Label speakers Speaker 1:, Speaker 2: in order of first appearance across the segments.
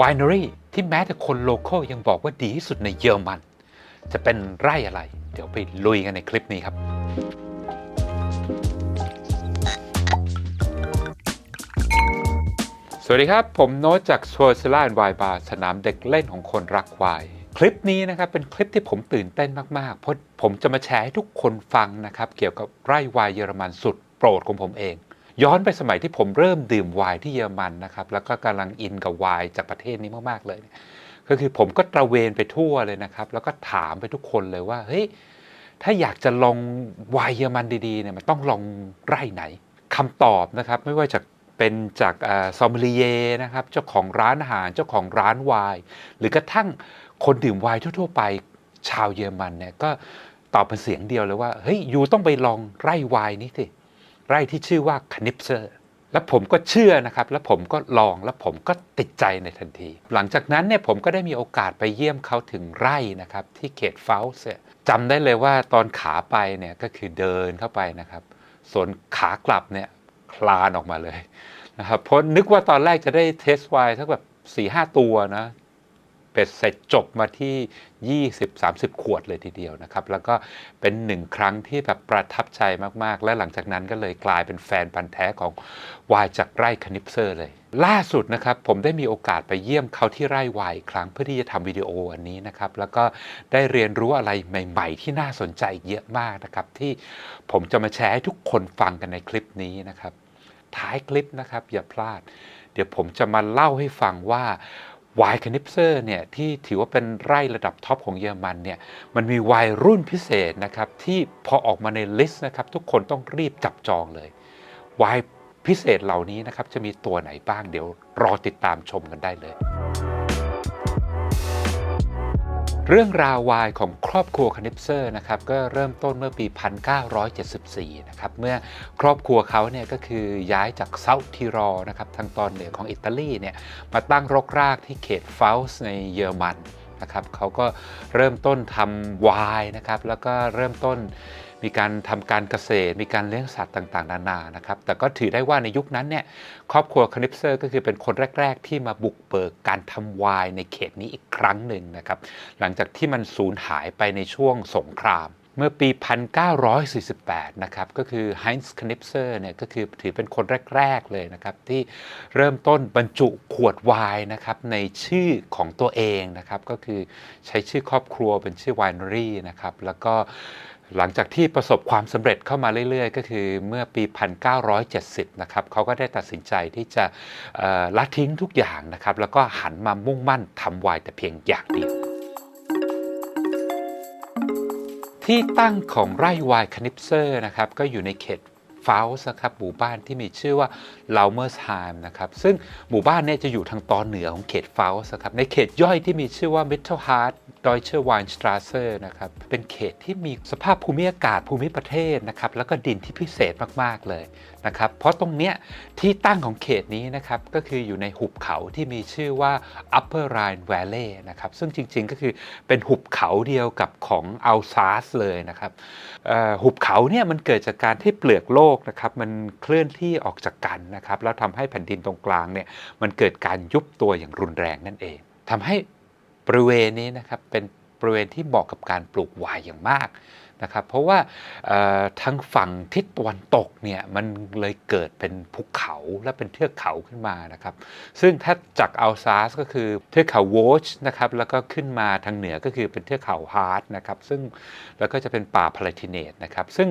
Speaker 1: winery ที่แม้แต่คนโล c a l ยังบอกว่าดีที่สุดในเยอรมัน จะเป็นไร่อะไร เดี๋ยวไปลุยกันในคลิปนี้ครับ สวัสดีครับ ผมโน้ตจากสว r ซล่าไวบาร์สนามเด็กเล่นของคนรักวายคลิปนี้นะครับเป็นคลิปที่ผมตื่นเต้นมากๆ เพราะผมจะมาแชร์ให้ทุกคนฟังนะครับ เกี่ยวกับไร่วายเยอรมันสุดโปรดของผมเอง ย้อนไปสมัยที่ผมเริ่มดื่มไวน์ที่เยอรมันนะครับ แล้วก็กำลังอินกับไวน์จากประเทศนี้มากๆเลย ก็คือผมก็ตระเวนไปทั่วเลยนะครับ แล้วก็ถามไปทุกคนเลยว่าเฮ้ยถ้าอยากจะลองไวน์เยอรมันดีๆเนี่ยมันต้องลองไร่ไหนคำตอบนะครับไม่ว่าจะเป็นจากซอมเบลีเยนะครับเจ้าของร้านอาหารเจ้าของร้านไวน์หรือกระทั่งคนดื่มไวน์ทั่ว ๆ ไปชาวเยอรมันเนี่ยก็ตอบเป็นเสียงเดียวเลยว่าเฮ้ยยูต้องไปลองไร่ไวน์นี้สิ ไร่ที่ชื่อว่าคานิปเซอร์แล้วผมก็เชื่อนะครับ แล้วผมก็ลองแล้วผมก็ติดใจในทันที หลังจากนั้นเนี่ยผมก็ได้มีโอกาสไปเยี่ยมเขาถึงไร่นะครับ ที่เขตเฟลส์เนี่ยจำได้เลยว่าตอนขาไปเนี่ยก็คือเดินเข้าไปนะครับ ส่วนขากลับเนี่ยคลานออกมาเลยนะครับเพราะนึกว่าตอนแรกจะได้เทสไวน์สักแบบ4ี่ห้าตัวนะ เป็ดเสร็จจบมาที่ 20-30 ขวดเลยทีเดียวนะครับ แล้วก็เป็นหนึ่งครั้งที่แบบประทับใจมากๆ และหลังจากนั้นก็เลยกลายเป็นแฟนพันธ์แท้ของวายจากไร่คนิปเซอร์เลย ล่าสุดนะครับ ผมได้มีโอกาสไปเยี่ยมเขาที่ไร่วายอีกครั้งเพื่อที่จะทำวิดีโออันนี้นะครับ แล้วก็ได้เรียนรู้อะไรใหม่ ๆ ที่น่าสนใจเยอะมากนะครับ ที่ผมจะมาแชร์ให้ทุกคนฟังกันในคลิปนี้นะครับ ท้ายคลิปนะครับอย่าพลาด เดี๋ยวผมจะมาเล่าให้ฟังว่า วายคานิปเซอร์เนี่ยที่ถือว่าเป็นไร่ระดับท็อปของเยอรมันเนี่ยมันมีวายรุ่นพิเศษนะครับที่พอออกมาในลิสต์นะครับทุกคนต้องรีบจับจองเลยวายพิเศษเหล่านี้นะครับจะมีตัวไหนบ้างเดี๋ยวรอติดตามชมกันได้เลย เรื่องราววายของครอบครัวคานิปเซอร์นะครับก็เริ่มต้นเมื่อปี 1974 นะครับเมื่อครอบครัวเขาเนี่ยก็คือย้ายจากเซาท์ทิรอนะครับทางตอนเหนือของอิตาลีเนี่ยมาตั้งรกรากที่เขตเฟลส์ในเยอรมันนะครับเขาก็เริ่มต้นทำวายนะครับแล้วก็เริ่มต้น มีการทำการเกษตร มีการเลี้ยงสัตว์ต่างๆ นานานะครับ แต่ก็ถือได้ว่าในยุคนั้นเนี่ยครอบครัวคานิปเซอร์ก็คือเป็นคนแรก ๆ ที่มาบุกเบิกการทำวายในเขตนี้อีกครั้งหนึ่งนะครับ หลังจากที่มันสูญหายไปในช่วงสงครามเมื่อปี 1948 นะครับ ก็คือ Heinz Knipser เนี่ย ก็คือถือเป็นคนแรก ๆ เลยนะครับ ที่เริ่มต้นบรรจุขวดไวน์นะครับ ในชื่อของตัวเองนะครับ ก็คือใช้ชื่อครอบครัวเป็นชื่อ Winery นะครับ แล้วก็ หลังจากที่ประสบความสำเร็จเข้ามาเรื่อยๆ ก็คือเมื่อปี 1970 นะครับเขาก็ได้ตัดสินใจที่จะละทิ้งทุกอย่างนะครับ แล้วก็หันมามุ่งมั่นทำไวน์แต่เพียงอย่างเดียวที่ตั้งของไร่วายคานิปเซอร์นะครับก็อยู่ในเขต ฟาวส์นะครับหมู่บ้านที่มีชื่อว่าลาเมอร์สไฮม์นะครับซึ่งหมู่บ้านนี้จะอยู่ทางตอนเหนือของเขตฟาวส์ครับในเขตย่อยที่มีชื่อว่ามิทเทิลฮาร์ดดอยเชอร์วานสตราเซอร์นะครับเป็นเขตที่มีสภาพภูมิอากาศภูมิประเทศนะครับแล้วก็ดินที่พิเศษมาก ๆ เลย นะครับเพราะตรงเนี้ยที่ตั้งของเขตนี้นะครับก็คืออยู่ในหุบเขาที่มีชื่อว่า Upper Rhine Valley นะครับซึ่งจริงๆก็คือเป็นหุบเขาเดียวกับของอัลซาสเลยนะครับหุบเขาเนี่ยมันเกิดจากการที่เปลือกโลกนะครับมันเคลื่อนที่ออกจากกันนะครับแล้วทำให้แผ่นดินตรงกลางเนี่ยมันเกิดการยุบตัวอย่างรุนแรงนั่นเองทำให้บริเวณนี้นะครับเป็นบริเวณที่เหมาะกับการปลูกไวน์อย่างมาก นะครับเพราะว่าทางฝั่งทิศตะวันตกเนี่ยมันเลยเกิดเป็นภูเขาและเป็นเทือกเขาขึ้นมานะครับซึ่งถ้าจากอัลซาสก็คือเทือกเขาโวชนะครับแล้วก็ขึ้นมาทางเหนือก็คือเป็นเทือกเขาฮาร์ดนะครับซึ่งแล้วก็จะเป็นป่าพลาทิเนตนะครับซึ่ง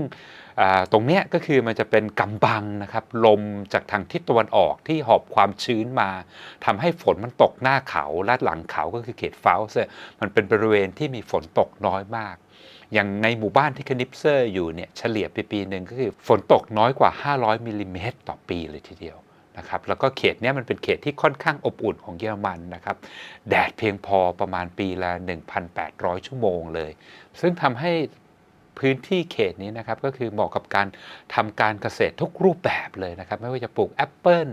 Speaker 1: ตรงเนี้ยก็คือมันจะเป็นกำบังนะครับลมจากทางทิศตะวันออกที่หอบความชื้นมาทำให้ฝนมันตกหน้าเขาและหลังเขาก็คือเขตฟาวส์มันเป็นบริเวณที่มีฝนตกน้อยมาก อย่างในหมู่บ้านที่คานิปเซอร์อยู่เนี่ยเฉลี่ยปีปีหนึ่งก็คือฝนตกน้อยกว่า 500มิลลิเมตรต่อปีเลยทีเดียวนะครับแล้วก็เขตนี้มันเป็นเขตที่ค่อนข้างอบอุ่นของเยอรมันนะครับแดดเพียงพอประมาณปีละ 1,800 ชั่วโมงเลย ซึ่งทำให้พื้นที่เขตนี้นะครับก็คือเหมาะกับการทำการเกษตรทุกรูปแบบเลยนะครับไม่ว่าจะปลูกแอปเปิล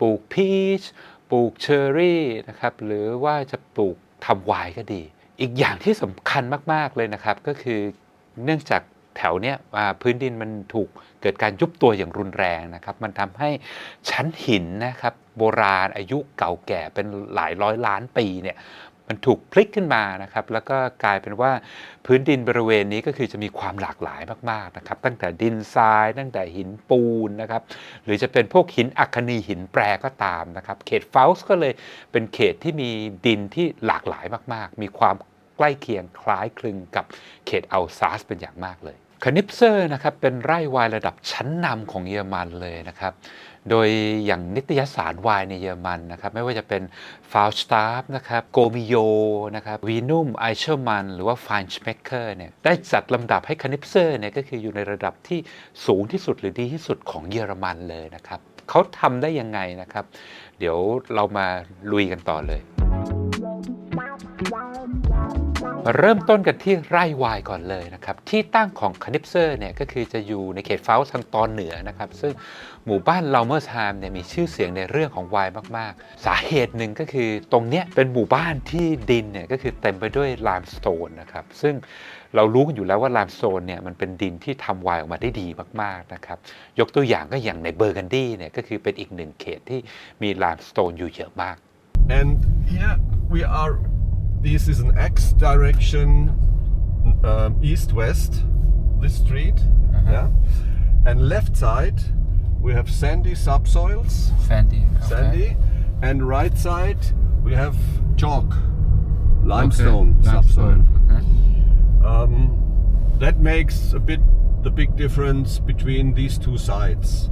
Speaker 1: ปลูกพีชปลูกเชอร์รี่นะครับหรือว่าจะปลูกทำไวน์ก็ดี อีกอย่างที่สำคัญมาก ๆ เลยนะครับก็คือเนื่องจากแถวเนี้ยพื้นดินมันถูกเกิดการยุบตัวอย่างรุนแรงนะครับ มันทำให้ชั้นหินนะครับโบราณอายุเก่าแก่เป็นหลายร้อยล้านปีเนี่ย มันถูกพลิกขึ้นมานะครับ แล้วก็กลายเป็นว่าพื้นดินบริเวณนี้ก็คือจะมีความหลากหลายมากๆนะครับ ตั้งแต่ดินทราย ตั้งแต่หินปูนนะครับ หรือจะเป็นพวกหินอัคนีหินแปรก็ตามนะครับ เขตเฟลส์ก็เลยเป็นเขตที่มีดินที่หลากหลายมาก ๆ มีความใกล้เคียงคล้ายคลึงกับเขตอัลซาสเป็นอย่างมากเลย คานิปเซอร์นะครับเป็นไร่วายระดับชั้นนำของเยอรมันเลยนะครับ โดยอย่างนิตยสารวายในเยอรมันนะครับ ไม่ว่าจะเป็นฟาวสตาฟนะครับโกมิโยนะครับวีนุ่มไอเชอร์มันหรือว่าฟ i นช m เ k เ r อร์เนี่ยได้จัดลำดับให้คานิปเซอร์เนี่ยก็คืออยู่ในระดับที่สูงที่สุดหรือดีที่สุดของเยอรมันเลยนะครับเขาทำได้ยังไงนะครับ เดี๋ยวเรามาลุยกันต่อเลย เริ่มต้นกันที่ไร่วายก่อนเลยนะครับ ที่ตั้งของคานิปเซอร์เนี่ยก็คือจะอยู่ในเขตเฟลส์ทางตอนเหนือนะครับ ซึ่งหมู่บ้านลาเมอร์ไฮม์เนี่ยมีชื่อเสียงในเรื่องของวน์มาก ๆ สาเหตุหนึ่งก็คือตรงเนี้ยเป็นหมู่บ้านที่ดินเนี่ยก็คือเต็มไปด้วยลามสโตนนะครับ ซึ่งเรารู้กันอยู่แล้วว่าลามสโตนเนี่ยมันเป็นดินที่ทำวน์ออกมาได้ดีมาก ๆ นะครับ ยกตัวอย่างก็อย่างในเบอร์กันดีเนี่ยก็คือเป็นอีกหนึ่งเขตที่มีลามสโตนอยู่เยอะมาก
Speaker 2: And here we are. this is an X direction um, east-west, this street. Uh -huh. Yeah. And left side, we have sandy subsoils.
Speaker 1: Sandy. Okay.
Speaker 2: Sandy. And right side, we have chalk, limestone okay. subsoil. Okay. Um, that makes a bit the big difference between these two sides.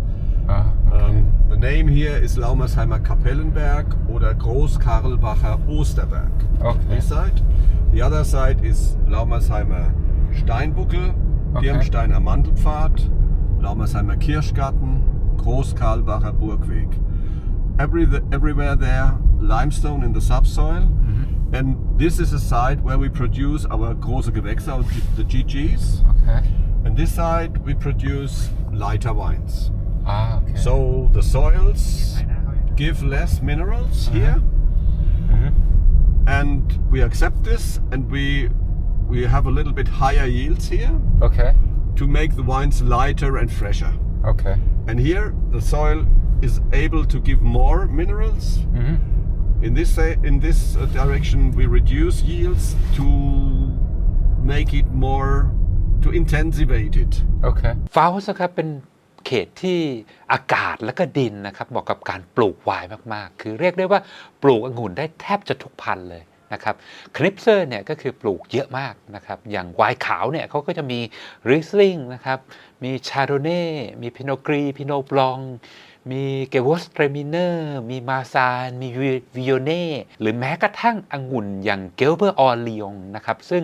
Speaker 2: Ah, okay. ähm, the name here is Laumersheimer Kapellenberg oder Großkarlbacher Osterberg.
Speaker 1: Okay.
Speaker 2: This side. The other side is Laumersheimer Steinbuckel,
Speaker 1: okay.
Speaker 2: Mandelpfad, Laumersheimer Kirschgarten, Großkarlbacher Burgweg. Every, everywhere there, limestone in the subsoil. Mm-hmm. And this is a site where we produce our große Gewächse, the GGs.
Speaker 1: Okay.
Speaker 2: And this side we produce lighter wines.
Speaker 1: อ่าโอเค
Speaker 2: So the soils give less minerals here, and we accept this, and we we have a little bit higher yields here
Speaker 1: โอเค
Speaker 2: to make the wines lighter and fresher.
Speaker 1: โอเค
Speaker 2: And here the soil is able to give more minerals. In this say- in this uh, direction, we reduce yields to make it more to intensivate it.
Speaker 1: โอเคฟาวส์ครับเป็น เขตที่อากาศและก็ดินนะครับเหมาะกับการปลูกไวน์มากๆ คือเรียกได้ว่าปลูกองุ่นได้แทบจะทุกพันธุ์เลยนะครับคลิปเซอร์เนี่ยก็คือปลูกเยอะมากนะครับอย่างไวน์ขาวเนี่ยเขาก็จะมีริสซิงนะครับมีชาโดเน่มีพิโนกรีพิโนบลอง มีเกวอสเตรมิเนอร์ มีมาซาน มีวิโอเน่ หรือแม้กระทั่งองุ่นอย่างเกลเบอร์ออลียงนะครับ ซึ่ง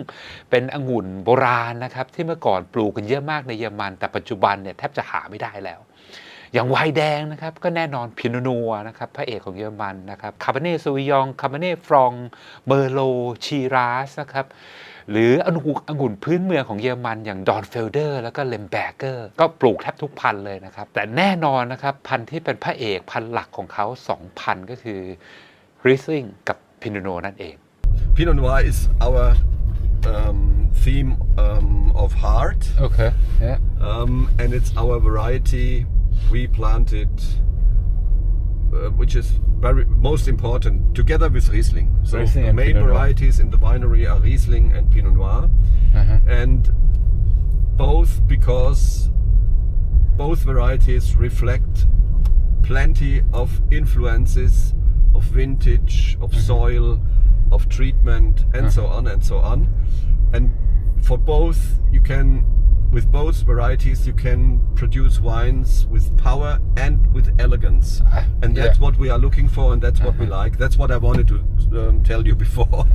Speaker 1: เป็นองุ่นโบราณนะครับ ที่เมื่อก่อนปลูกกันเยอะมากในเยอรมัน แต่ปัจจุบันเนี่ยแทบจะหาไม่ได้แล้ว อย่างไวน์แดงนะครับก็แน่นอนพิโนนัวนะครับพระเอกของเยอรมันนะครับคาร์บเน่ซูวิยองคาร์บเน่ฟรองเมอร์โลชีราสนะครับ หรือองุ่นองุ่นพื้นเมืองของเยอรมันอย่างดอนเฟลเดอร์แล้วก็เลมแบกเกอร์ก็ปลูกแทบทุกพันธุ์เลยนะครับ แต่แน่นอนนะครับ พันธุ์ที่เป็นพระเอกพันธุ์หลักของเขาสองพันธุ์ก็คือริสลิงกับพิโนโนนั่นเอง
Speaker 2: Pinot Noir is our um, theme um, of heart,
Speaker 1: โอเค
Speaker 2: um, and it's our variety we planted, uh, which is very most important, together with Riesling. So
Speaker 1: Riesling
Speaker 2: the main
Speaker 1: Pinot Noir.
Speaker 2: varieties in the winery are Riesling and Pinot Noir, uh-huh. and both because both varieties reflect plenty of influences of vintage, of mm-hmm. soil, of treatment, and uh-huh. so on and so on. And for both, you can, with both varieties, you can produce wines with power and with elegance.
Speaker 1: Ah,
Speaker 2: And that's
Speaker 1: yeah.
Speaker 2: what we are looking for, and that's what we like. That's what I wanted to um, tell you before.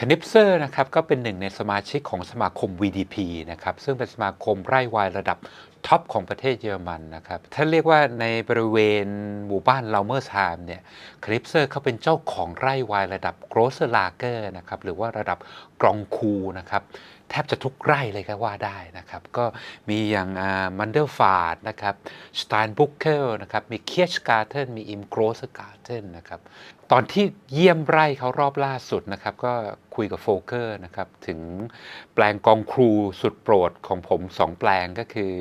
Speaker 1: คานิปเซอร์นะครับก็เป็นหนึ่งในสมาชิกของสมาคม VDP นะครับซึ่งเป็นสมาคมไร่ไวน์ระดับท็อปของประเทศเยอรมันนะครับถ้าเรียกว่าในบริเวณหมู่บ้านลาเมอร์ไฮม์เนี่ยคานิปเซอร์เขาเป็นเจ้าของไร่ไวน์ระดับโกรสลาเกอร์นะครับหรือว่าระดับกรองคูนะครับ แทบจะทุกไร่เลยก็ว่าได้นะครับ ก็มีอย่างมันเดอร์ฟาดนะครับสไตน์บุกเกิลนะครับมีเคียชการ์เทนมีอิมโกรสการ์เทนนะครับตอนที่เยี่ยมไร่เขารอบล่าสุดนะครับ ก็คุยกับโฟเกอร์นะครับถึงแปลงกองครูสุดโปรดของผมสองแปลงก็คือ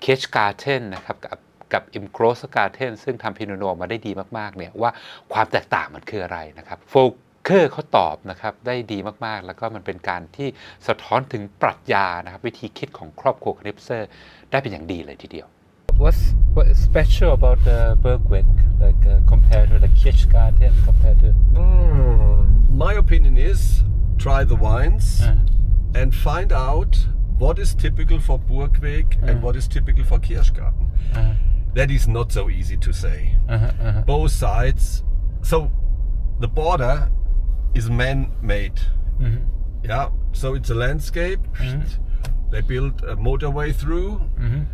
Speaker 1: เคชการ์เทนนะครับกับกับอิมโกรสการ์เทนซึ่งทำพิโนโนมาได้ดีมากๆเนี่ยว่าความแตกต่างมันคืออะไรนะครับโฟ เกอร์เขาตอบนะครับได้ดีมากๆ แล้วก็มันเป็นการที่สะท้อนถึงปรัชญานะครับวิธีคิดของครอบครัวคนิปเซอร์ได้เป็นอย่างดีเลยทีเดียว
Speaker 3: What's what is special about the Bergwick, like uh, compared to the Kirchgarten, compared to?
Speaker 2: Mm, my opinion is try the wines
Speaker 3: Uh,
Speaker 2: and find out what is typical for Burgweg and what is typical for Kirschgarten.
Speaker 3: uh,
Speaker 2: That is not so easy to say.
Speaker 3: uh, uh,
Speaker 2: Both sides. So the border is man-made.
Speaker 3: Mhm.
Speaker 2: Yeah. So it's a landscape. They built a motorway through,
Speaker 3: Mhm.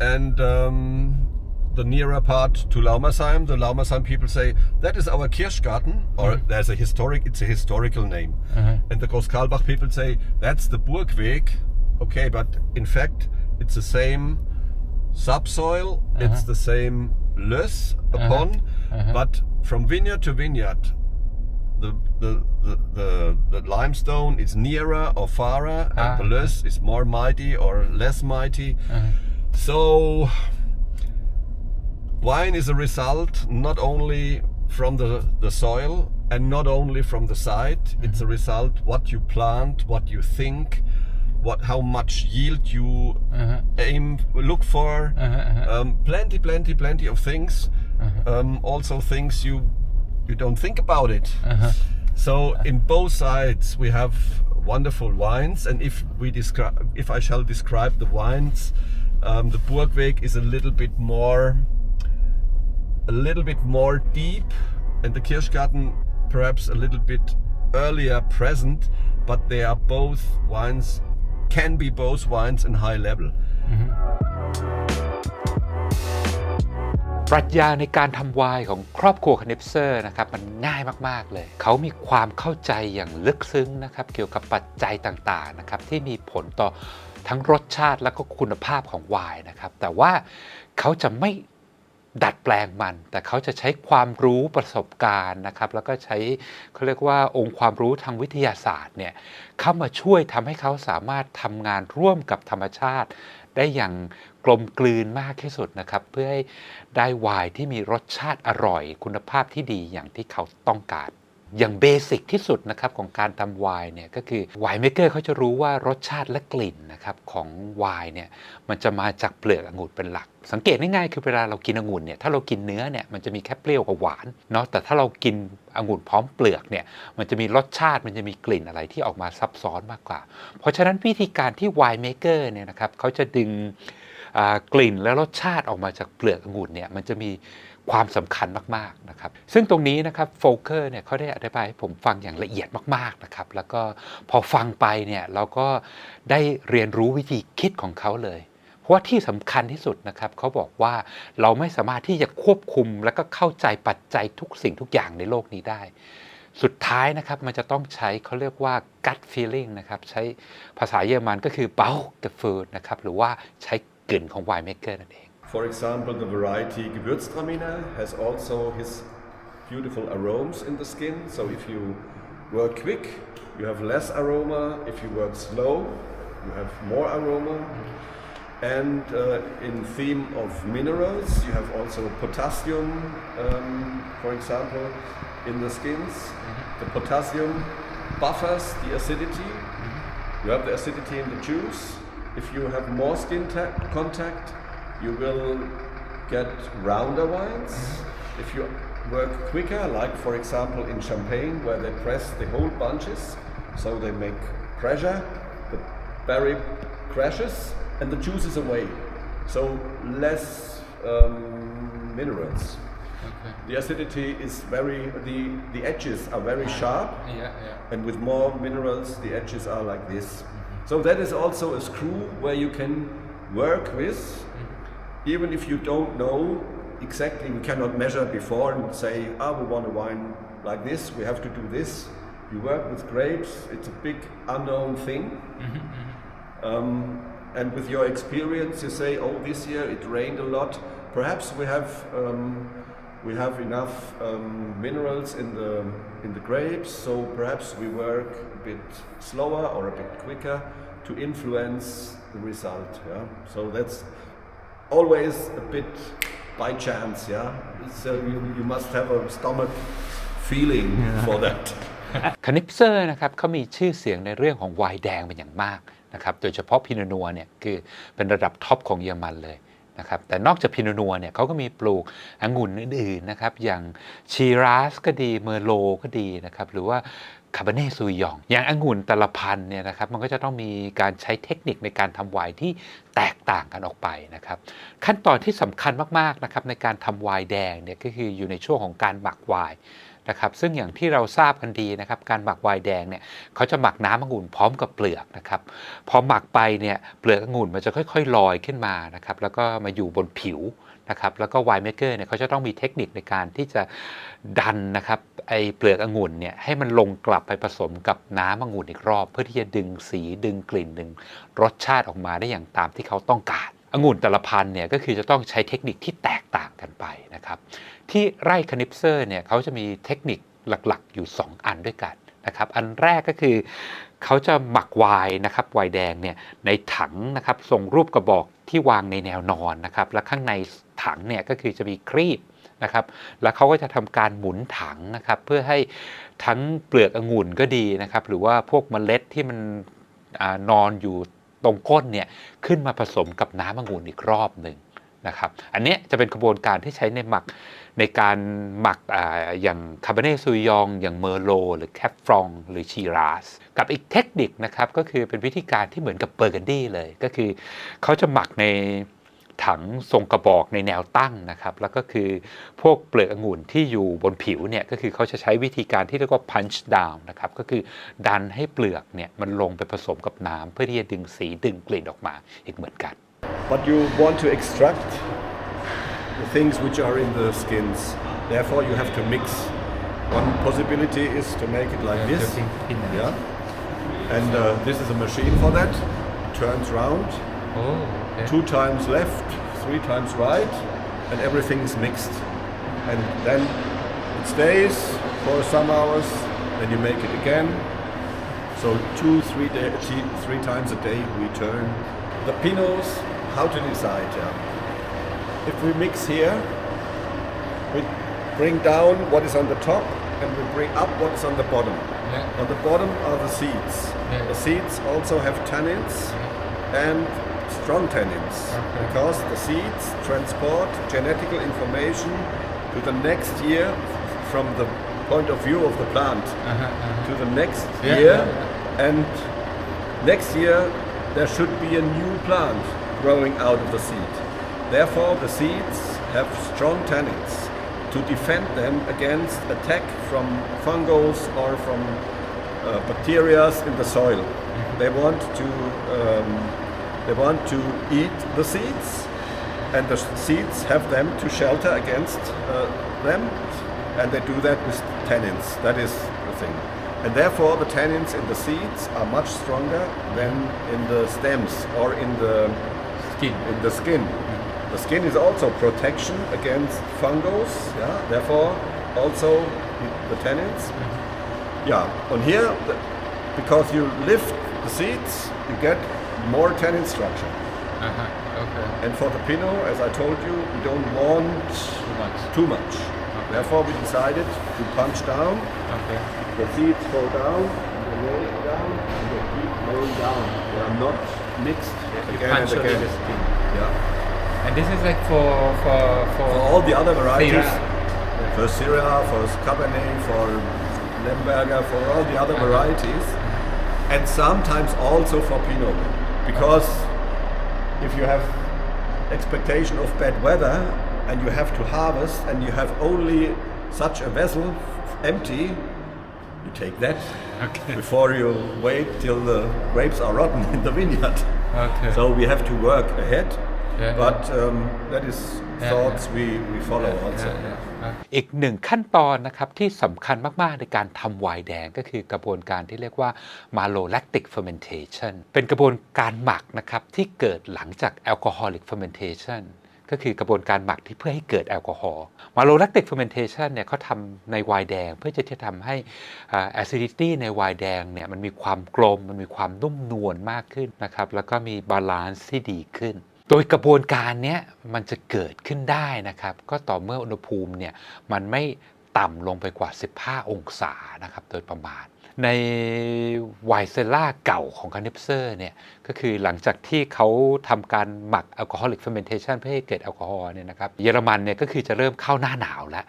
Speaker 2: and um, the nearer part to Laumersheim, the Laumersheim people say that is our Kirschgarten, or there's a historic. It's a historical name.
Speaker 3: uh,
Speaker 2: And the Großkarlbach people say that's the Burgweg. Okay, but in fact, it's the same subsoil, it's the same löss upon, but from vineyard to vineyard, the, the, the, the, limestone is nearer or farer,
Speaker 3: Ah.
Speaker 2: and the löss is more mighty or less mighty. So, wine is a result not only from the, the soil and not only from the site. It's a result what you plant what you think what how much yield you
Speaker 3: uh,
Speaker 2: aim look for.
Speaker 3: Uh, uh,
Speaker 2: um, plenty plenty plenty of things. Um, also things you you don't think about it.
Speaker 3: Uh,
Speaker 2: so in both sides we have wonderful wines, and if we describe, if I shall describe the wines, um, the Burgweg is a little bit more, a little bit more deep, and the Kirschgarten perhaps a little bit earlier present, but they are both wines, can be both wines in high level.
Speaker 1: ปรัชญาในการทำไวน์ของครอบครัวคานิปเซอร์นะครับมันง่ายมาก ๆ เลย เขามีความเข้าใจอย่างลึกซึ้งนะครับเกี่ยวกับปัจจัยต่างๆนะครับที่มีผลต่อทั้งรสชาติและก็คุณภาพของไวน์นะครับ แต่ว่าเขาจะไม่ดัดแปลงมัน แต่เขาจะใช้ความรู้ประสบการณ์นะครับ แล้วก็ใช้เขาเรียกว่าองค์ความรู้ทางวิทยาศาสตร์เนี่ยเข้ามาช่วยทำให้เขาสามารถทำงานร่วมกับธรรมชาติ ได้อย่าง ลมกลืนมากที่สุดนะครับ เพื่อให้ได้ไวน์ที่มีรสชาติอร่อย คุณภาพที่ดีอย่างที่เขาต้องการอย่างเบสิกที่สุดนะครับของการทำไวน์เนี่ยก็คือไวน์เมเกอร์เขาจะรู้ว่ารสชาติและกลิ่นนะครับของไวน์เนี่ยมันจะมาจากเปลือกองุ่นเป็นหลัก สังเกตง่ายๆคือเวลาเรากินองุ่นเนี่ยถ้าเรากินเนื้อเนี่ยมันจะมีแค่เปรี้ยวกับหวานเนาะแต่ถ้าเรากินองุ่นพร้อมเปลือกเนี่ยมันจะมีรสชาติมันจะมีกลิ่นอะไรที่ออกมาซับซ้อนมากกว่า เพราะฉะนั้นวิธีการที่ไวน์เมเกอร์เนี่ยนะครับเขาจะดึง กลิ่นและรสชาติออกมาจากเปลือกองุ่นเนี่ยมันจะมีความสำคัญมากๆนะครับ ซึ่งตรงนี้นะครับโฟเกอร์เนี่ยเขาได้อธิบายให้ผมฟังอย่างละเอียดมากๆนะครับ แล้วก็พอฟังไปเนี่ยเราก็ได้เรียนรู้วิธีคิดของเขาเลย เพราะว่าที่สำคัญที่สุดนะครับเขาบอกว่าเราไม่สามารถที่จะควบคุมและก็เข้าใจปัจจัยทุกสิ่งทุกอย่างในโลกนี้ได้ สุดท้ายนะครับมันจะต้องใช้เขาเรียกว่า gut feeling นะครับใช้ภาษาเยอรมันก็คือ Bauchgefühl นะครับหรือว่าใช้ กลิ่นของไวน์เมเกอร์นั่นเอง
Speaker 2: For example, the variety Gewürztraminer has also his beautiful aromas in the skin. So if you work quick, you have less aroma. If you work slow, you have more aroma. And uh, in theme of minerals, you have also potassium, um, for example, in the skins. The potassium buffers the acidity. You have the acidity in the juice. If you have more skin contact, you will get rounder wines. If you work quicker, like for example in Champagne, where they press the whole bunches, so they make pressure, the berry crashes and the juice is away. So less um, minerals. The acidity is very, the, the edges are very sharp
Speaker 3: yeah, yeah.
Speaker 2: and with more minerals the edges are like this. So that is also a screw where you can work with, even if you don't know exactly, we cannot measure before and say, ah, we want a wine like this, we have to do this. You work with grapes, it's a big unknown thing. Um, and with your experience, you say, oh, this year it rained a lot. Perhaps we have um, we have enough um, minerals in the in the grapes, so perhaps we work a bit slower or a bit quicker to influence the result. Yeah, so that's always a bit by chance. Yeah, so you, you must have a stomach feeling for that.
Speaker 1: คานิปเซอร์นะครับเขามีชื่อเสียงในเรื่องของไวน์แดงเป็นอย่างมากนะครับ โดยเฉพาะพิโนนัวเนี่ยคือเป็นระดับท็อปของเยอรมันเลย นะครับแต่นอกจากพิโนนัวเนี่ยเขาก็มีปลูกองุ่นอื่นๆนะครับอย่างชีราสก็ดีเมอร์โลก็ดีนะครับหรือว่าคาบาเน่ซูยอง อย่างองุ่นแต่ละพันเนี่ยนะครับมันก็จะต้องมีการใช้เทคนิคในการทำไวน์ที่แตกต่างกันออกไปนะครับขั้นตอนที่สำคัญมากๆนะครับในการทำไวน์แดงเนี่ยก็คืออยู่ในช่วงของการหมักไวน์ นะครับซึ่งอย่างที่เราทราบกันดีนะครับการหมักไวน์แดงเนี่ยเขาจะหมักน้ำองุ่นพร้อมกับเปลือกนะครับพอหมักไปเนี่ยเปลือกองุ่นมันจะค่อยๆลอยขึ้นมานะครับแล้วก็มาอยู่บนผิวนะครับแล้วก็ไวน์เมเกอร์เนี่ยเขาจะต้องมีเทคนิคในการที่จะดันนะครับไอเปลือกองุ่นเนี่ยให้มันลงกลับไปผสมกับน้ำองุ่นอีกรอบ เพื่อที่จะดึงสีดึงกลิ่นดึงรสชาติออกมาได้อย่างตามที่เขาต้องการ องุ่นแต่ละพันเนี่ยก็คือจะต้องใช้เทคนิคที่แตกต่างกันไปนะครับที่ไร่คนิปเซอร์เนี่ยเขาจะมีเทคนิคหลักๆ อยู่ 2 อันด้วยกันนะครับอันแรกก็คือเขาจะหมักไวน์นะครับไวน์แดงเนี่ยในถังนะครับทรงรูปกระบอกที่วางในแนวนอนนะครับและข้างในถังเนี่ยก็คือจะมีครีบนะครับแล้วเขาก็จะทำการหมุนถังนะครับเพื่อให้ทั้งเปลือกองุ่นก็ดีนะครับหรือว่าพวกเมล็ดที่มันอนอนอยู่ ตรงก้นเนี่ยขึ้นมาผสมกับน้ำองุ่นอีกรอบหนึ่งนะครับอันนี้จะเป็นกระบวนการที่ใช้ในหมักในการหมักออย่างคาร์บเนซูยอง อย่างเมอร์โล หรือแคปฟรอง หรือชีราส กับอีกเทคนิคนะครับ ก็คือเป็นวิธีการที่เหมือนกับเบอร์กันดี้เลย ก็คือเขาจะหมักใน ถังทรงกระบอกในแนวตั้งนะครับ แล้วก็คือพวกเปลือกองุ่นที่อยู่บนผิวเนี่ยก็คือเขาจะใช้วิธีการที่เรียกว่า punch down นะครับก็คือดันให้เปลือกเนี่ยมันลงไปผสมกับน้ำเพื่อที่จะดึงสีดึงกลิ่นออกมาอีกเหมือนกัน
Speaker 2: but you want to extract the things which are in the skins. Therefore, you have to mix. One possibility is to make it like this. Yeah. And uh, this is a machine for that. Turns round,
Speaker 3: Oh, okay.
Speaker 2: two times left, three times right, and everything is mixed. And then it stays for some hours. Then you make it again. So two, three, day, three, times a day we turn. The pinots, how to decide? Yeah. If we mix here, we bring down what is on the top and we bring up what is on the bottom.
Speaker 3: Yeah.
Speaker 2: On the bottom are the seeds.
Speaker 3: Yeah.
Speaker 2: The seeds also have tannins and strong tannins
Speaker 3: Okay.
Speaker 2: because the seeds transport genetical information to the next year from the point of view of the plant
Speaker 3: Uh-huh, uh-huh.
Speaker 2: to the next
Speaker 3: Yeah,
Speaker 2: year
Speaker 3: yeah,
Speaker 2: and next year there should be a new plant growing out of the seed therefore the seeds have strong tannins to defend them against attack from fungus or from uh, bacteria in the soil they want to um, they want to eat the seeds and the seeds have them to shelter against uh, them and they do that with tannins. That is the thing. And therefore the tannins in the seeds are much stronger than in the stems or in the
Speaker 3: Skin.
Speaker 2: in the skin. The skin is also protection against fungus yeah? Therefore also the tannins. Yeah. On here because you lift the seeds you get more tannin structure
Speaker 3: Uh-huh. Okay.
Speaker 2: and for the Pinot, as I told you, we don't want
Speaker 3: Too much.
Speaker 2: too much. Therefore, we decided to punch down.
Speaker 3: Okay.
Speaker 2: The seeds fall down, and they roll down, and they keep rolling down. They are not mixed
Speaker 3: You
Speaker 2: again and again.
Speaker 3: skin.
Speaker 2: Yeah.
Speaker 3: And this is like for for for,
Speaker 2: For all the other varieties,
Speaker 3: Syrah.
Speaker 2: for Syrah, for Cabernet, for Lemberger, for all the other
Speaker 3: Uh-huh.
Speaker 2: varieties, and sometimes also for Pinot, because if you have expectation of bad weather and you have to harvest and you have only such a vessel empty, you take that
Speaker 3: Okay.
Speaker 2: before you wait till the grapes are rotten in the vineyard.
Speaker 3: Okay.
Speaker 2: So we have to work ahead,
Speaker 3: Yeah,
Speaker 2: but um, that is
Speaker 3: Yeah,
Speaker 2: thoughts
Speaker 3: yeah.
Speaker 2: we, we follow also.
Speaker 1: อีกหนึ่งขั้นตอนนะครับที่สำคัญมาก ๆ ในการทำไวน์แดงก็คือกระบวนการที่เรียกว่า malolactic fermentation เป็นกระบวนการหมักนะครับที่เกิดหลังจาก alcoholic fermentation ก็คือกระบวนการหมักที่เพื่อให้เกิดแอลกอฮอล์มาโลแลคติกเฟอร์เมนเทชันเนี่ยเขาทำในไวน์แดง เพื่อจะทำให้แอซิดิตี้ในไวน์แดงเนี่ยมันมีความกลม มันมีความนุ่มนวลมากขึ้นนะครับ แล้วก็มีบาลานซ์ที่ดีขึ้น โดยกระบวนการเนี้ยมันจะเกิดขึ้นได้นะครับ ก็ต่อเมื่ออุณหภูมิเนี่ยมันไม่ต่ำลงไปกว่า 15 องศานะครับโดยประมาณ ในไวเซลล่าเก่าของคานิปเซอร์เนี่ยก็คือหลังจากที่เขาทำการหมักแอลกอฮอลิกเฟอร์เมนเทชันเพื่อให้เกิดแอลกอฮอล์เนี่ยนะครับเยอรมันเนี่ยก็คือจะเริ่มเข้าหน้าหนาวแล้ว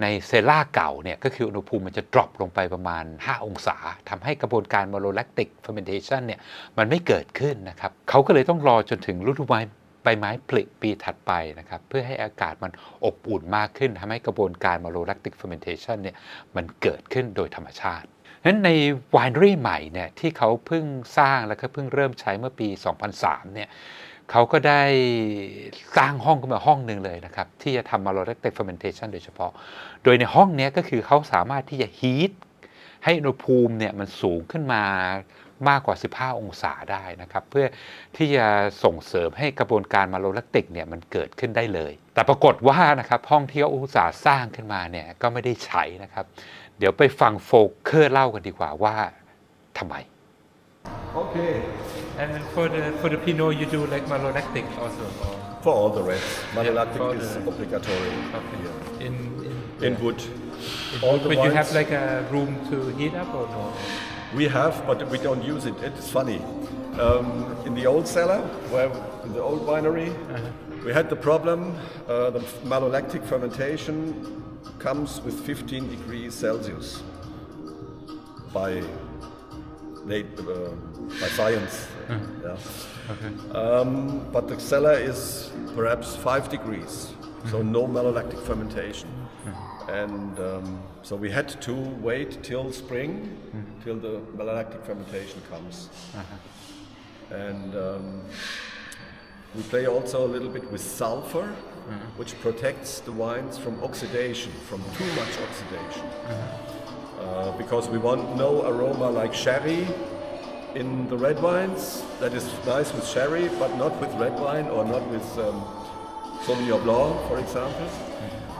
Speaker 1: ในเซลล่าเก่าเนี่ยก็คืออุณหภูมิมันจะดรอปลงไปประมาณ 5 องศาทำให้กระบวนการโมโลแลคติกเฟอร์เมนเทชันเนี่ยมันไม่เกิดขึ้นนะครับเขาก็เลยต้องรอจนถึงฤดูใบใบไม้ผลิปีถัดไปนะครับเพื่อให้อากาศมันอบอุ่นมากขึ้นทำให้กระบวนการโมโลแลคติกเฟอร์เมนเทชันเนี่ยมันเกิดขึ้นโดยธรรมชาตินั้นในไวน์รี่ใหม่เนี่ยที่เขาเพิ่งสร้างแล้วก็เพิ่งเริ่มใช้เมื่อปี 2003เนี่ย เขาก็ได้สร้างห้องขึ้นมาห้องหนึ่งเลยนะครับ ที่จะทำมาโลเลกเต fermentation โดยเฉพาะ โดยในห้องนี้ก็คือเขาสามารถที่จะฮีทให้อุณหภูมิเนี่ยมันสูงขึ้นมามากกว่า 15 องศาได้นะครับ เพื่อที่จะส่งเสริมให้กระบวนการมาโลแลคติกเนี่ยมันเกิดขึ้นได้เลย แต่ปรากฏว่านะครับห้องที่เขาอุตสาห์สร้างขึ้นมาเนี่ยก็ไม่ได้ใช้นะครับ เดี๋ยวไปฟังโฟกเคอร์เล่ากันดีกว่าว่าทำไม
Speaker 2: Okay.
Speaker 3: And then for the for the Pinot, you do like malolactic also. Or,
Speaker 2: For all the reds, malolactic
Speaker 3: for
Speaker 2: is
Speaker 3: the-
Speaker 2: obligatory
Speaker 3: okay. In in,
Speaker 2: in wood.
Speaker 3: in
Speaker 2: all the
Speaker 3: but you have like a room to heat up or no?
Speaker 2: We have, but we don't use it. It's funny. Um, in the old cellar, where in the old winery, we had the problem. Uh, the malolactic fermentation comes with 15 degrees Celsius by late, uh, by science. Yeah.
Speaker 3: Okay.
Speaker 2: Um, but the cellar is perhaps five degrees, so no malolactic fermentation. And um, so we had to wait till spring, till the malolactic fermentation comes. And um, we play also a little bit with sulfur, which protects the wines from oxidation, from too much oxidation. Uh, because we want no aroma like sherry in the red wines. That is nice with sherry, but not with red wine or not with um, Sauvignon Blanc, for example.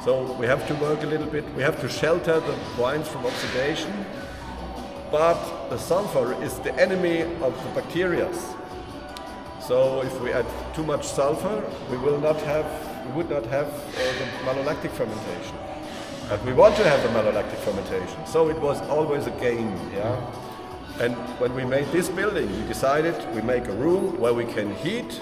Speaker 2: So we have to work a little bit. We have to shelter the wines from oxidation. But the sulfur is the enemy of the bacteria. So if we add too much sulfur, we will not have, we would not have uh, the malolactic fermentation. But we want to have the malolactic fermentation. So it was always a game, yeah. And when we made this building, we decided we make a room where we can heat,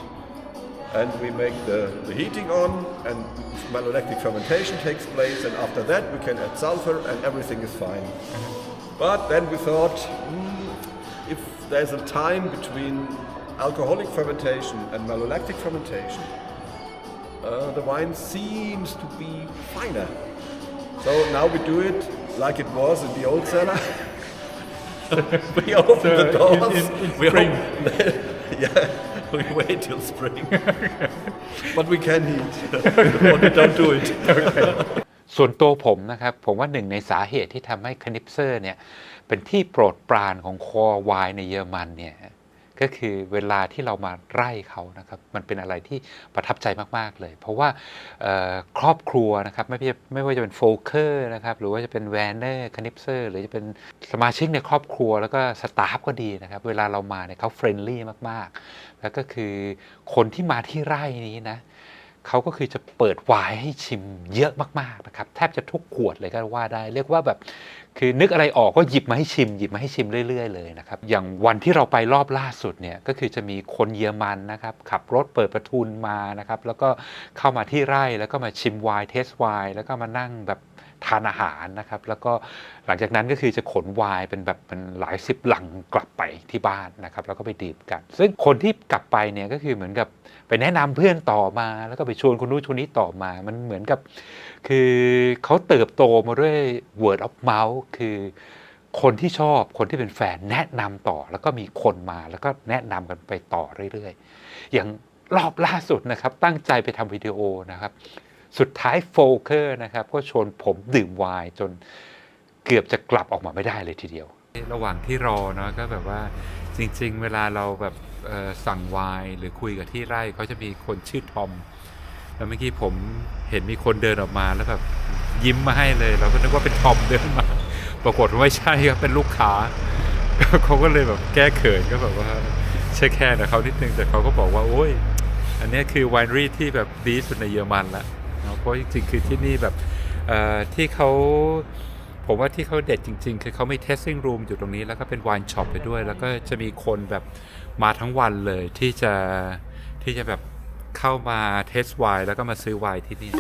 Speaker 2: and we make the, the heating on, and malolactic fermentation takes place, and after that we can add sulfur, and everything is fine. But then we thought, hmm, if there's a time between alcoholic fermentation and malolactic fermentation, uh, the wine seems to be finer. So now we do it like it was in the old cellar. we open
Speaker 3: So
Speaker 2: the
Speaker 3: in-
Speaker 2: doors.
Speaker 3: in- in
Speaker 2: we
Speaker 3: spring.
Speaker 2: open- yeah, we wait till spring. but we can heat. but we don't do it.
Speaker 1: ส่วนตัวผมนะครับ ผมว่าหนึ่งในสาเหตุที่ทำให้คนิปเซอร์เนี่ย เป็นที่โปรดปรานของคอวายในเยอรมันเนี่ย ก็คือเวลาที่เรามาไล่เขานะครับมันเป็นอะไรที่ประทับใจมากๆเลย เพราะว่าครอบครัวนะครับไม่ไม่ว่าจะเป็นโฟลเคอร์นะครับหรือว่าจะเป็นแวนเนอร์คนิปเซอร์หรือจะเป็นสมาชิกในครอบครัวแล้วก็สตาฟก็ดีนะครับเวลาเรามาเนี่ยเขาเฟรนลี่มากๆ แล้วก็คือคนที่มาที่ไร่นี้นะเขาก็คือจะเปิดไวน์ให้ชิมเยอะมากๆนะครับแทบจะทุกขวดเลยก็ว่าได้ เรียกว่าแบบ คือนึกอะไรออกก็หยิบมาให้ชิมหยิบมาให้ชิมเรื่อย ๆ เลยนะครับอย่างวันที่เราไปรอบล่าสุดเนี่ยก็คือจะมีคนเยอรมันนะครับขับรถเปิดประทุนมานะครับแล้วก็เข้ามาที่ไร่แล้วก็มาชิมไวน์เทสไวน์แล้วก็มานั่งแบบทานอาหารนะครับแล้วก็หลังจากนั้นก็คือจะขนไวน์เป็นแบบเป็นหลายสิบหลังกลับไปที่บ้านนะครับแล้วก็ไปดื่มกัน ซึ่งคนที่กลับไปเนี่ยก็คือเหมือนกับไปแนะนำเพื่อนต่อมา แล้วก็ไปชวนคนนู้นชวนนี้ต่อมา มันเหมือนกับ คือเขาเติบโตมาด้วย word of mouth คือคนที่ชอบคนที่เป็นแฟนแนะนำต่อ แล้วก็มีคนมาแล้วก็แนะนำกันไปต่อเรื่อยๆ อย่างรอบล่าสุดนะครับ ตั้งใจไปทำวิดีโอนะครับ สุดท้ายโฟเคอร์นะครับ ก็ชวนผมดื่มไวน์จนเกือบจะกลับออกมาไม่ได้เลยทีเดียว ระหว่างที่รอเนาะก็แบบว่าจริง ๆ เวลาเราแบบสั่งไวน์หรือคุยกับที่ไร่เขาจะมีคนชื่อทอม แล้วเมื่อกี้ผมเห็นมีคนเดินออกมาแล้วแบบยิ้มมาให้เลย เราก็นึกว่าเป็นทอมเดินมา ปรากฏว่าไม่ใช่ครับเป็นลูกค้าเขาก็เลยแบบแก้เขินก็แบบว่าเช็คแค่นะเขานิดนึงแต่เขาก็บอกว่าโอ้ย อันนี้คือไวน์รีที่แบบดีที่สุดในเยอรมันละเพราะจริงๆคือที่นี่แบบที่เขาผมว่าที่เขาเด็ดจริง ๆ คือเขามี testing room อยู่ตรงนี้ แล้วก็เป็น wine shop ไปด้วย แล้วก็จะมีคนแบบมาทั้งวันเลยที่จะที่จะแบบ เข้ามาเทสไวน์แล้วก็มาซื้อไวน์ที่นี่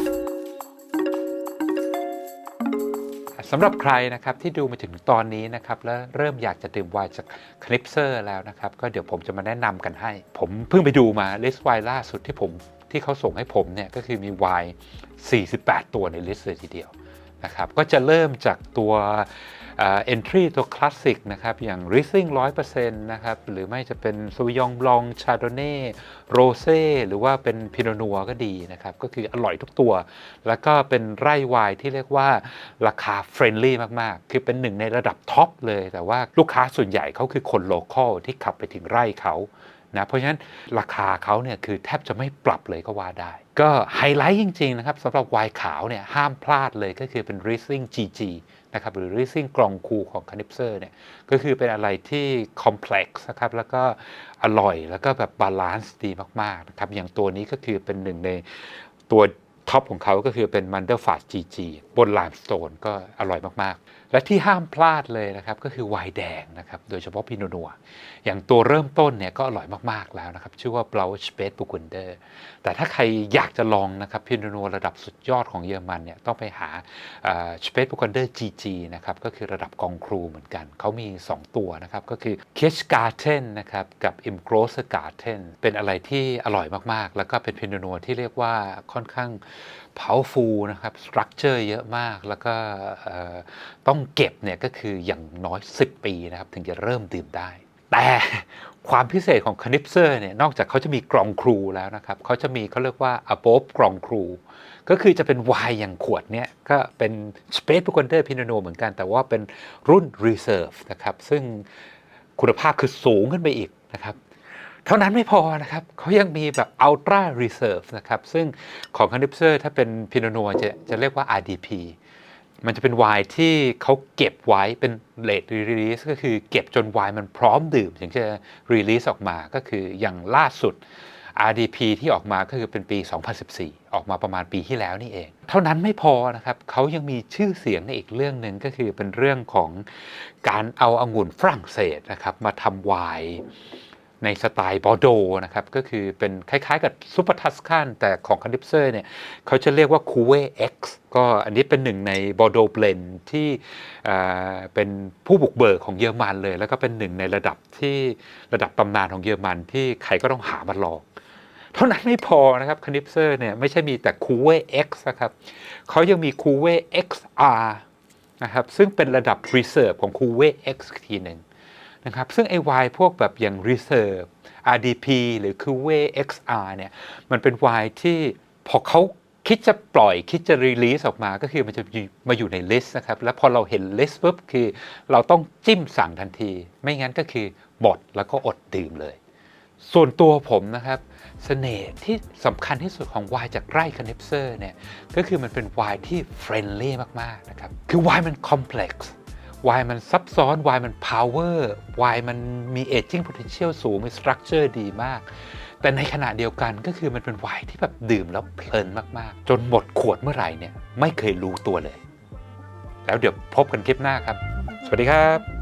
Speaker 1: สำหรับใครนะครับที่ดูมาถึงตอนนี้นะครับแล้วเริ่มอยากจะดื่มไวน์จากคลิปเซอร์แล้วนะครับก็เดี๋ยวผมจะมาแนะนำกันให้ ผมเพิ่งไปดูมาลิสต์ไวน์ล่าสุดที่ผมที่เขาส่งให้ผมเนี่ยก็คือมีไวน์48 ตัวในลิสต์เลยทีเดียวนะครับก็จะเริ่มจากตัว เอนทรีตัวคลาสสิกนะครับ อย่าง Riesling 100%นะครับ หรือไม่จะเป็น Sauvignon Blanc Chardonnay Rosé หรือว่าเป็น Pinot Noir ก็ดีนะครับ ก็คืออร่อยทุกตัว แล้วก็เป็นไร่ไวน์ที่เรียกว่าราคาเฟรนลี่มาก ๆ คือเป็นหนึ่งในระดับท็อปเลย แต่ว่าลูกค้าส่วนใหญ่เขาคือคนโลคอลที่ขับไปถึงไร่เขานะเพราะฉะนั้นราคาเขาเนี่ยคือแทบจะไม่ปรับเลยก็ว่าได้ ก็ไฮไลท์จริง ๆ นะครับสำหรับไวน์ขาวเนี่ยห้ามพลาดเลยก็คือเป็น Riesling GG นะครับหรือ Rising กรองคูของคานิปเซอร์เนี่ยก็คือเป็นอะไรที่คอมเพล็กซ์นะครับแล้วก็อร่อยแล้วก็แบบบาลานซ์ดีมากๆนะครับอย่างตัวนี้ก็คือเป็นหนึ่งในตัวท็อปของเขาก็คือเป็น m u n d e r f a s GG บนลามสโตนก็อร่อยมากๆ และที่ห้ามพลาดเลยนะครับก็คือไวน์แดงนะครับโดยเฉพาะพิโนนัว อย่างตัวเริ่มต้นเนี่ยก็อร่อยมาก ๆ แล้วนะครับ ชื่อว่า Blau s p a c e b u r g u n d e r แต่ถ้าใครอยากจะลองนะครับพิโนนัวระดับสุดยอดของเยอรมันเนี่ยต้องไปหาสเปซบุกันเดอร์ GG นะครับก็คือระดับกองครูเหมือนกัน เขามี 2 ตัวนะครับก็คือ k i s h Garten นะครับกับ i m g r o s s e Garten เป็นอะไรที่อร่อยมากๆ แล้วก็เป็นพิโนนัวที่เรียกว่าค่อนข้าง powerful นะครับ structure เยอะมาก แล้วก็ต้องเก็บเนี่ยก็คืออย่างน้อย 10 ปีนะครับ ถึงจะเริ่มดื่มได้ แต่ความพิเศษของคานิปเซอร์เนี่ยนอกจากเขาจะมีกรองครูแล้วนะครับเขาจะมีเขาเรียกว่า above กรองครู ก็คือจะเป็นไวน์อย่างขวดเนี่ยก็เป็น Space b u r g u n d e r Pinot Noir เหมือนกัน แต่ว่าเป็นรุ่น Reserve นะครับซึ่งคุณภาพคือสูงขึ้นไปอีกนะครับ เท่านั้นไม่พอนะครับเขายังมีแบบ Ultra Reserve นะครับ ซึ่งของ c a n i p s e r ถ้าเป็น Pinot Noir จะจะเรียกว่า RDP มันจะเป็นไวน์ที่เขาเก็บไว้เป็น late release ก็คือเก็บจนไวน์มันพร้อมดื่ม ถึงจะ release ออกมาก็คืออย่างล่าสุด RDP ที่ออกมาก็คือเป็นปี 2014 ออกมาประมาณปีที่แล้วนี่เอง เท่านั้นไม่พอนะครับเขายังมีชื่อเสียงในอีกเรื่องหนึ่งก็คือเป็นเรื่องของการเอาองุ่นฝรั่งเศสนะครับมาทำไวน์ ในสไตล์บอโดนะครับ ก็คือเป็นคล้ายๆกับซูเปอร์ทัสคันแต่ของคันดิปเซอร์เนี่ยเขาจะเรียกว่าคูเว X ก็อันนี้เป็นหนึ่งในบอโดเบลนที่เป็นผู้บุกเบิกของเยอรมันเลย แล้วก็เป็นหนึ่งในระดับที่ระดับตำนานของเยอรมันที่ใครก็ต้องหามาลองเท่านั้นไม่พอนะครับคานิปเซอร์เนี่ยไม่ใช่มีแต่คูเว X นะครับเขายังมีคูเว XR นะครับซึ่งเป็นระดับ Reserve ของคูเว X อีกทีหนึ่ง นะครับซึ่งไอวายพวกแบบอย่าง Reserve RDP หรือคูเว XR เนี่ยมันเป็นไวน์ที่พอเขาคิดจะปล่อยคิดจะรีลีสออกมาก็คือมันจะมาอยู่ในลิสต์นะครับ แล้วพอเราเห็นลิสต์ปุ๊บคือเราต้องจิ้มสั่งทันที ไม่งั้นก็คือหมดแล้วก็อดดื่มเลย ส่วนตัวผมนะครับเสน่ห์ที่สำคัญที่สุดของไวน์จากไร่คานิปเซอร์เนี่ยก็คือมันเป็นไวน์ที่เฟรนลี่มาก ๆ นะครับ คือไวน์มันคอมเพล็กซ์ ไวน์มันซับซ้อนไวน์มันพาวเวอร์ไวน์มันมีเอจจิ้ง potential สูง มีสตรัคเจอร์ดีมาก แต่ในขณะเดียวกันก็คือมันเป็นไวน์ที่แบบดื่มแล้วเพลินมากๆ จนหมดขวดเมื่อไหร่เนี่ย ไม่เคยรู้ตัวเลย แล้วเดี๋ยวพบกันคลิปหน้าครับ สวัสดีครับ